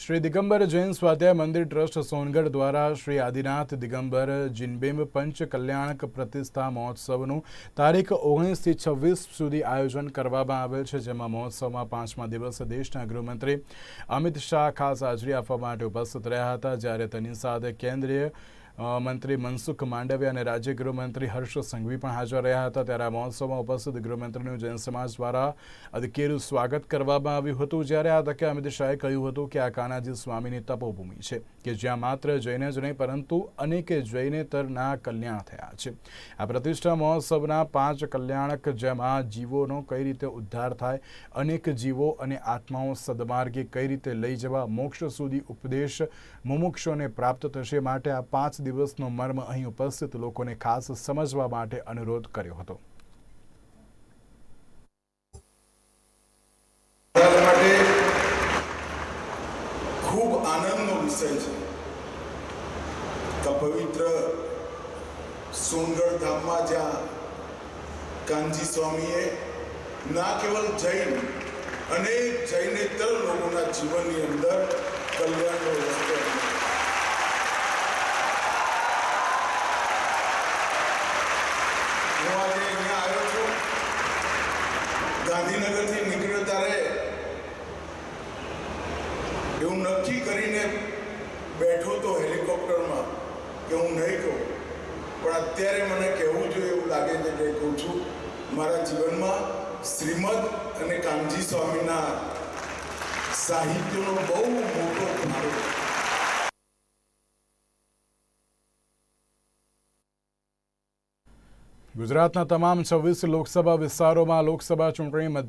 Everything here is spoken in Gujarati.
શ્રી દિગંબર જૈન સ્વાધ્યાય મંદિર ટ્રસ્ટ સોનગઢ દ્વારા શ્રી આદિનાથ દિગંબર જિનબિંબ પંચ કલ્યાણક પ્રતિષ્ઠા મહોત્સવનું તારીખ ઓગણીસથી છવ્વીસ સુધી આયોજન કરવામાં આવેલ છે, જેમાં મહોત્સવમાં પાંચમા દિવસે દેશના ગૃહમંત્રી અમિત શાહ ખાસ હાજરી આપવા માટે ઉપસ્થિત રહ્યા હતા. જ્યારે તેની સાથે કેન્દ્રીય મંત્રી મનસુખ માંડવિયા અને રાજ્ય ગૃહમંત્રી હર્ષ સંઘવી પણ હાજર રહ્યા હતા. ત્યારે આ મહોત્સવમાં ઉપસ્થિત ગૃહમંત્રીનું જૈન સમાજ દ્વારા અધિકેરું સ્વાગત કરવામાં આવ્યું હતું. જ્યારે આ તકે અમિત શાહે કહ્યું હતું કે આ કાનાજી સ્વામીની તપોભૂમિ છે, કે જ્યાં માત્ર જૈન જ નહીં, પરંતુ અનેક જૈનેતરના કલ્યાણ થયા છે. આ પ્રતિષ્ઠા મહોત્સવના પાંચ કલ્યાણક જેમાં જીવોનો કઈ રીતે ઉદ્ધાર થાય, અનેક જીવો અને આત્માઓ સદમાર્ગે કઈ રીતે લઈ જવા, મોક્ષ સુધી ઉપદેશ મુમુક્ષોને પ્રાપ્ત થશે માટે આ પાંચ દિવસનો મર્મ અહીં ઉપસ્થિત લોકોને ખાસ સમજવા માટે અનુરોધ કર્યો હતો. ખૂબ આનંદનો વિષય છે. પવિત્ર સોનગઢ ધામમાં જ્યાં કાનજી સ્વામીએ ના કેવલ જૈન, અનેક જૈનેતર લોકોના જીવનની અંદર કલ્યાણનો રસ્તો આપ્યો. હું આજે અહીંયા આવ્યો છું ગાંધીનગરથી નીકળ્યો ત્યારે એવું નક્કી કરીને બેઠો તો હેલિકોપ્ટરમાં કે હું નહીં કહું. પણ અત્યારે મને કહેવું જોઈએ એવું લાગે છે કે કહું છું, મારા જીવનમાં શ્રીમદ અને કાનજી સ્વામીના સાહિત્યનો બહુ મોટો ફાળો છે. ગુજરાતના તમામ છવ્વીસ લોકસભા વિસ્તારોમાં લોકસભા ચૂંટણી મધ્ય